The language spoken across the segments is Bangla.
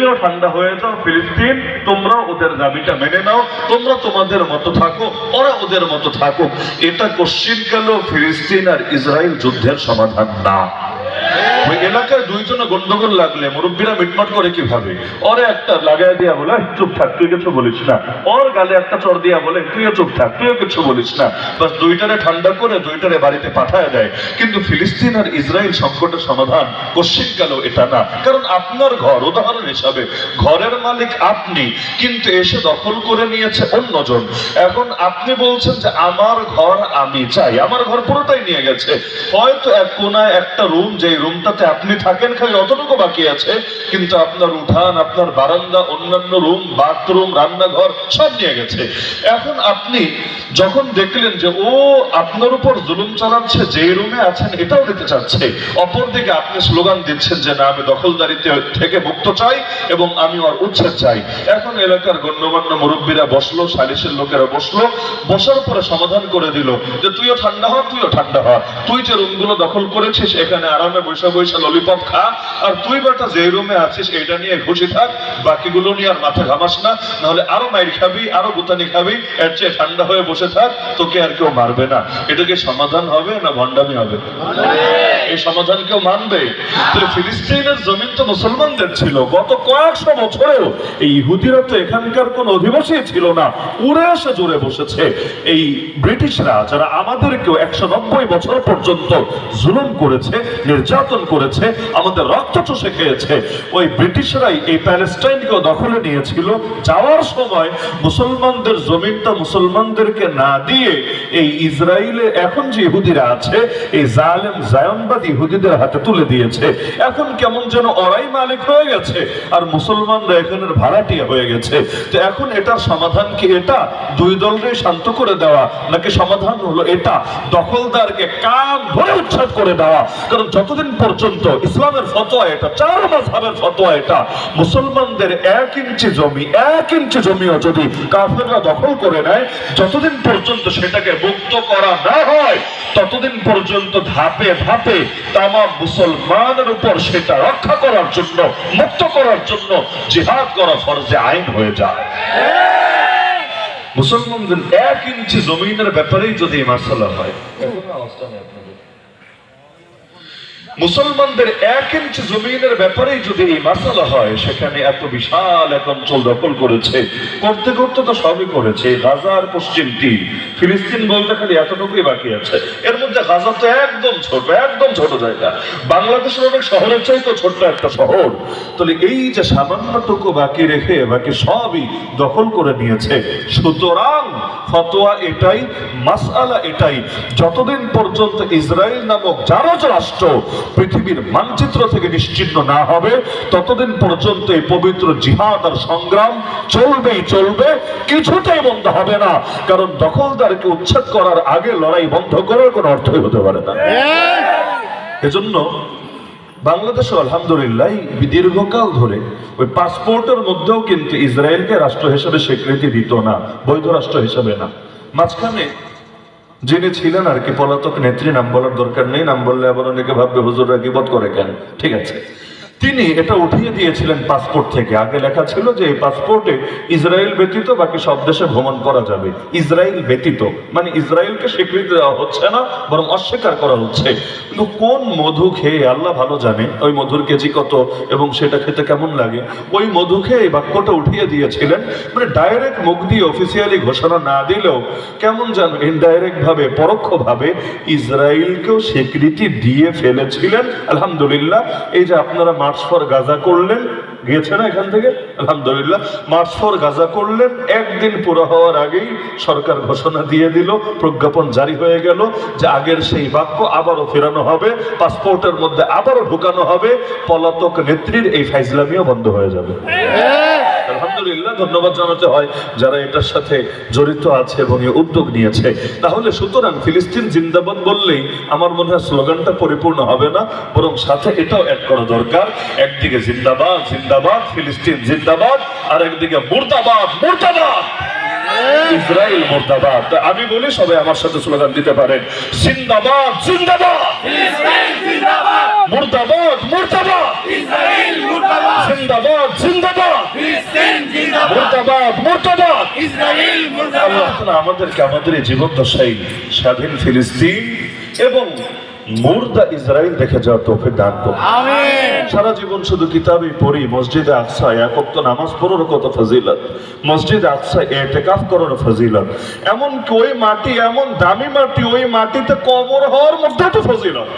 তুমিও ঠান্ডা হয়ে যাও, ফিলিস্তিন তোমরা ওদের দাবিটা মেনে নাও, তোমরা তোমাদের মতো থাকো, ওরা ওদের মতো থাকো এটা কোশ্চিন গেল ফিলিস্তিন আর ইসরায়েল যুদ্ধের সমাধান না। ওই এলাকায় দুইজনে গন্ডগোল লাগলে মুরব্বীরা মিটমাট করে কীভাবে? একটা লাগাই দিয়া বলে চুপ থাক, তুই কিছু বলিস না। ওর গালে একটা চর দিয়া বলে, তুইও চুপ থাক, তুইও কিছু বলিস না। বাস দুইটারে ঠান্ডা করে দুইটারে বাড়িতে পাঠায় দেয়। কিন্তু ফিলিস্তিন আর ইসরায়েল সংকটের সমাধান গেল এটা না। কারণ আপনার ঘর, উদাহরণ হিসাবে, ঘরের মালিক আপনি, কিন্তু এসে দখল করে নিয়েছে অন্যজন। এখন আপনি বলছেন যে, আমার ঘর আমি চাই। আমার ঘর পুরোটাই নিয়ে গেছে। হয়তো এক কোনায় একটা রুম যে রুমটাতে আপনি থাকেন, খালি অতটুকু বাকি আছে, কিন্তু আপনার উঠান, আপনার বারান্দা, অন্যান্য রুম, বাথরুম, রান্নাঘর, সব নিয়ে গেছে। এখন আপনি যখন দেখলেন যে, ও, আপনার উপর জুলুম চালাচ্ছে যে রুমে আছেন, এটাও নিতে চাচ্ছে, অপরদিকে আপনি স্লোগান দিচ্ছেন যে, না, আমি দখলদারিতে থেকে মুক্ত চাই এবং আমি ওর উচ্ছেদ চাই। এখন এলাকার গণ্যমান্য মুরব্বীরা বসল, সালিশের লোকেরা বসল, বসার পরে সমাধান করে দিল, যে, তুইও ঠান্ডা হ, তুইও ঠান্ডা হ। তুই যে রুমগুলো দখল করেছিস, এখানে আরামে বসে বসে ললিপপ খা, আর তুই বেটা যে রুমে আছিস এটা নিয়ে খুশি থাক, বাকিগুলো নিয়ে আর মাথা ঘামাস না, নাহলে আরও মাইর খাবি, আরও গুতানি খাবি, এর চেয়ে ঠান্ডা হয়ে বসে থাক, তোকে আর কেউ মারবে না। এটা কি সমাধান হবে না ভণ্ডামি হবে? এই সমাধান কেউ মানবে? তাহলে ফিলিস্তিনের জমিন তো মুসলমানদের ছিল, গত কয়েকশো বছরেও এই ইহুদিরা তো এখানকার কোন অধিবাসী ছিল না উড়ে এসে জুড়ে বসেছে। এই ব্রিটিশরা, যারা আমাদেরকেও একশো নব্বই বছর পর্যন্ত জুলুম করেছে নির্যাতন করেছে, আমাদের রক্ত চষে খেয়েছে ওই ব্রিটিশরাই এই প্যালেস্টাইনকেও দখলে নিয়েছিল। যাওয়ার সময় মুসলমানদের জমিনটা মুসলমানদেরকে না দিয়ে এই ইসরায়েলে এখন যে ইহুদিরা আছে, এই জালেম, জায়নবাদ ইহুদিদের হাতে তুলে দিয়েছে। এখন কেমন যেন ওরাই মালিক হয়ে গেছে, আর মুসলমানরা এখানের ভাড়াটিয়া হয়ে গেছে। তো এখন এটার সমাধান কি এটা? দুই দলকে শান্ত করে দেওয়া, নাকি সমাধান হলো এটা? দখলদারকে কান ধরে উচ্ছেদ করে দেওয়া। কারণ যতদিন পর্যন্ত ইসলামের ফতোয়া এটা, চার মাসহাবের ফতোয়া এটা, মুসলমানদের এক ইঞ্চি জমি, এক ইঞ্চি জমিও যদি কাফেররা দখল করে নেয়, যতদিন পর্যন্ত সেটাকে মুক্ত করা না হয়, ততদিন পর্যন্ত ধাপে ধাপে তামাম মুসলমানের উপর সেটা রক্ষা করার জন্য, মুক্ত করার জন্য জিহাদ করা ফরজে আইন হয়ে যায়। মুসলমানদের এক ইঞ্চি জমিনের ব্যাপারেই যদি মাসালা হয়। মুসলমানদের এক ইঞ্চি জমিনের ব্যাপারেই যদি এই মাসালা হয়, সেখানে এত বিশাল এক অঞ্চল দখল করেছে। করতে করতে তো সবই করেছে। গাজা আর পশ্চিম তীর, ফিলিস্তিন বলতে খালি এতটুকুই বাকি আছে। এর মধ্যে গাজা তো একদম ছোট একদম ছোট জায়গা। বাংলাদেশের অনেক শহরের চাই তো ছোট্ট একটা শহর। তাহলে এই যে সামান্যটুকু বাকি রেখে বাকি সবই দখল করে নিয়েছে, সুতরাং ফতোয়া এটাই মাসআলা এটাই। যতদিন পর্যন্ত ইসরায়েল নামক জারজ রাষ্ট্র পৃথিবীর মানচিত্র থেকে নিশ্চিন্ন না হবে ততদিন পর্যন্ত এই পবিত্র জিহাদ আর সংগ্রাম চলবেই চলবে কিছুতেই বন্ধ হবে না। কারণ দখলদারকে উচ্ছেদ করার আগে লড়াই বন্ধ করার কোনো অর্থই হতে পারে না। এজন্য বাংলাদেশও আলহামদুলিল্লাহ দীর্ঘকাল ধরে ওই পাসপোর্টের মধ্যেও কিন্তু ইসরায়েলকে রাষ্ট্র হিসেবে স্বীকৃতি দিত না, বৈধ রাষ্ট্র হিসেবে না। মাঝখানে যিনি ছিলেন আর কি পলাতক নেত্রী, নাম বলার দরকার নেই, নাম বললে আবার অনেকে ভাববে, হুজুররা গিবত করে কেন? ঠিক আছে। তিনি এটা উঠিয়ে দিয়েছিলেন পাসপোর্ট থেকে। আগে লেখা ছিল যে এই পাসপোর্টে ইসরায়েল ব্যতীত বাকি সব দেশে ভ্রমণ করা যাবে। ইসরায়েল ব্যতীত। মানে ইসরায়েলকে স্বীকৃতি দেওয়া হচ্ছে না, বরং অস্বীকার করা হচ্ছে। কিন্তু কোন মধু খেয়ে, আল্লাহ ভালো জানে, ওই মধুর কেজি কত এবং সেটা খেতে কেমন লাগে? ওই মধু খেয়ে এই বাক্যটা উঠিয়ে দিয়েছিলেন মানে ডাইরেক্ট মুখ দিয়ে অফিসিয়ালি ঘোষণা না দিলেও কেমন যেন ইনডাইরেক্ট ভাবে পরোক্ষ ভাবে ইসরায়েলকেও স্বীকৃতি দিয়ে ফেলেছিলেন। আলহামদুলিল্লাহ, এই যে আপনারা মার্চ ফর গাজা করলেন। গিয়েছে না এখান থেকে? আলহামদুলিল্লাহ। মার্চ ফর গাজা করলেন। একদিন পুরো হওয়ার আগেই সরকার ঘোষণা দিয়ে দিল, প্রজ্ঞাপন জারি হয়ে গেল যে আগের সেই বাক্য আবারও ফেরানো হবে, পাসপোর্টের মধ্যে আবারও ঢুকানো হবে, পলাতক নেত্রীর এই ফাইজলামিও বন্ধ হয়ে যাবে। আলহামদুলিল্লাহ ধন্যবাদ জানাতে হয় যারা এটার সাথে জড়িত আছে এবং উদ্যোগ নিয়েছে। তাহলে সুতরাং ফিলিস্তিন জিন্দাবাদ বললেই আমার মনে হয় স্লোগানটা পরিপূর্ণ হবে না বরং সাথে এটাও অ্যাড করা দরকার। একদিকে জিন্দাবাদ জিন্দাবাদ ফিলিস্তিন জিন্দাবাদ আর একদিকে মুর্দাবাদ মুর্দাবাদ! ইসরায়েল মুর্দাবাদ। আমি বলি সবাই আমার সাথে স্লোগান দিতে পারেন। জিন্দাবাদ জিন্দাবাদ! মুর্দাবাদ মুর্দাবাদ! জিন্দাবাদ জিন্দাবাদ! আল্লাহ তাআলা সারা জীবন শুধু কিতাবে পড়ি মসজিদে আকসা এক তো নামাজ পড়ার কত ফজিলত। মসজিদে আকসা এতেকাফ করার ফজিলত। এমনকি ওই মাটি এমন দামি মাটি ওই মাটিতে কবর হওয়ার মধ্যে তো ফজিলত।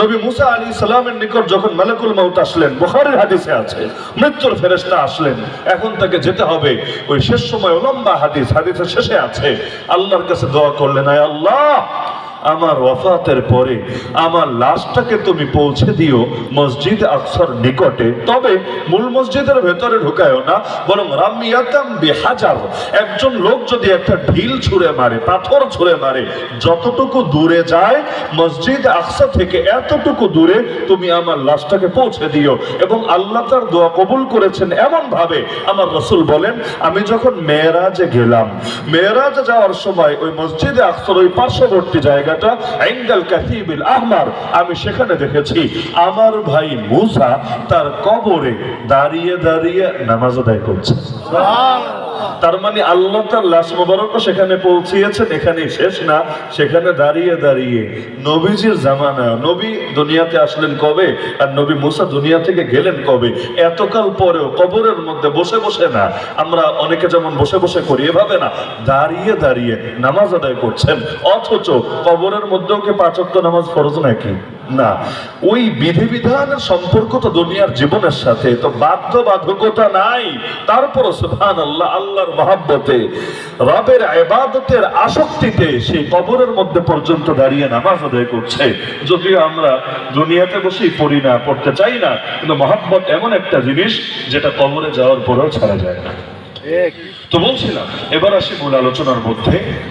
নবী মুসা আলী সালামের নিকট যখন মালাকুল মাউত আসলেন, বোখারের হাদিসে আছে, মৃত্যুর ফেরেস্তা আসলেন। এখন তাকে যেতে হবে। ওই শেষ সময় লম্বা হাদিস, হাদিসের শেষে আছে, আল্লাহর কাছে দোয়া করলেন, আয় আল্লাহ আমার ওয়াফাতের পরে আমার লাশটাকে তুমি পৌঁছে দিও মসজিদ আকসার নিকটে। তবে মূল মসজিদের ভেতরে ঢুকায়ও না, বরং রামিয়াতাম বিহাজার। একজন লোক যদি একটা ঢিল ছুঁড়ে মারে, পাথর ছুঁড়ে মারে, যতটুকু দূরে যায়, মসজিদ আকসা থেকে এতটুকু দূরে তুমি আমার লাশটাকে পৌঁছে দিও। এবং আল্লাহ তার দোয়া কবুল করেছেন এমন ভাবে আমার রসুল বলেন, আমি যখন মেয়েরাজে গেলাম, মেয়েরাজে যাওয়ার সময় ওই মসজিদে আকসার ওই পার্শ্ববর্তী জায়গাটা এঙ্গেল কাহিবিল আহমার, আমি সেখানে দেখেছি। আমার ভাই মুসা তার কবরে দাঁড়িয়ে দাঁড়িয়ে নামাজ আদায় করছে। তার মানে আল্লাহ তার লাশ মোবারকও সেখানে পৌঁছিয়েছেন এখানে শেষ না, সেখানে দাঁড়িয়ে দাঁড়িয়ে নবীজির জামানা, নবী দুনিয়াতে আসলেন কবে? আর নবী মুসা দুনিয়া থেকে গেলেন কবে? এতকাল পরেও কবরের মধ্যে বসে বসে না, আমরা অনেকে যেমন বসে বসে করি, এভাবে না, দাঁড়িয়ে দাঁড়িয়ে নামাজ আদায় করছেন, অথচ কবরের মধ্যেও কি পাঁচক্ত নামাজ ফরজ নাকি? না। ওই বিধিবিধানের সম্পর্ক তো দুনিয়ার জীবনের সাথে তো বাধ্য বাধ্যবাধকতা নাই। তারপরও সুবহান আল্লাহ আল্লাহর মহাব্বতে রবের এবাদতের আসক্তিতে সেই কবরের মধ্যে পর্যন্ত দাঁড়িয়ে নামাজ আদায় করছে। যদিও আমরা দুনিয়াতে বসেই পড়ি না পড়তে চাই না কিন্তু মহাব্বত এমন একটা জিনিস যেটা কবরে যাওয়ার পরেও ছাড়া যায় না। তো বলছিলাম এবার আসি মূল আলোচনার মধ্যে।